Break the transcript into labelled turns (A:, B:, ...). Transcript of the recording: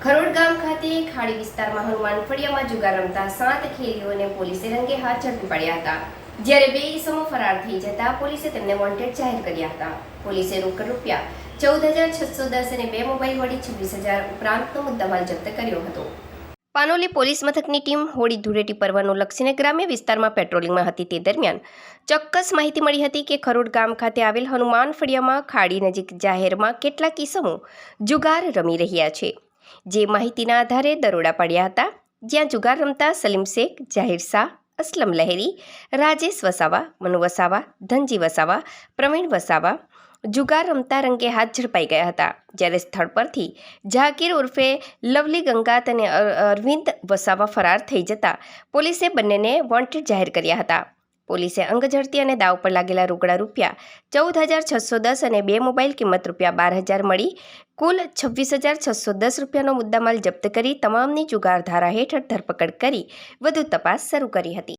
A: ખરોડ ગામ ખાતે ખાડી વિસ્તારમાં હનુમાન ફળિયામાં જુગાર રમતા સાત ખેલીઓને પોલીસે રંગે હાથ ઝડપી પડ્યા હતા. જ્યારે બે ઈસમો ફરાર થઈ જતા પોલીસે તેમને વોન્ટેડ જાહેર કર્યા હતા. પોલીસે રોકડ રૂપિયા ચૌદ હજાર છસો દસ અને બે મોબાઈલ વળી છવ્વીસ હજાર ઉપરાંતનો મુદ્દામાલ જપ્ત કર્યો હતો. પાનોલી પોલીસ મથકની ટીમ હોળી ધૂળેટી પર્વનો લક્ષીને ગ્રામ્ય વિસ્તારમાં પેટ્રોલિંગમાં હતી. તે દરમિયાન ચોક્કસ માહિતી મળી હતી કે ખરોડ ગામ ખાતે આવેલ હનુમાન ફળિયામાં ખાડી નજીક જાહેરમાં કેટલાક કિસ્મો જુગાર રમી રહ્યા છે. જે માહિતીના આધારે દરોડા પાડ્યા હતા, જ્યાં જુગાર રમતા સલીમ શેખ, જાહિર શાહ, અસલમ લહેરી, રાજેશ વસાવા, મનુ વસાવા, ધનજી વસાવા, પ્રવીણ વસાવા જુગાર રમતા રંગે હાથ ઝડપાઈ ગયા હતા, જ્યારે સ્થળ પરથી ઝાકીર ઉર્ફે લવલી ગંગાત અને અરવિંદ વસાવા ફરાર થઈ જતા પોલીસે બંનેને વોન્ટેડ જાહેર કર્યા હતા. પોલીસે અંગઝડતી અને દાવ પર લાગેલા રોકડા રૂપિયા ચૌદ હજાર છસો દસ અને બે મોબાઈલ કિંમત રૂપિયા બાર હજાર મળી. કુલ છવ્વીસ હજાર છસો દસ રૂપિયાનો મુદ્દામાલ જપ્ત કરી તમામની જુગાર ધારા હેઠળ ધરપકડ કરી. વધુ તપાસ શરૂ કરી હતી.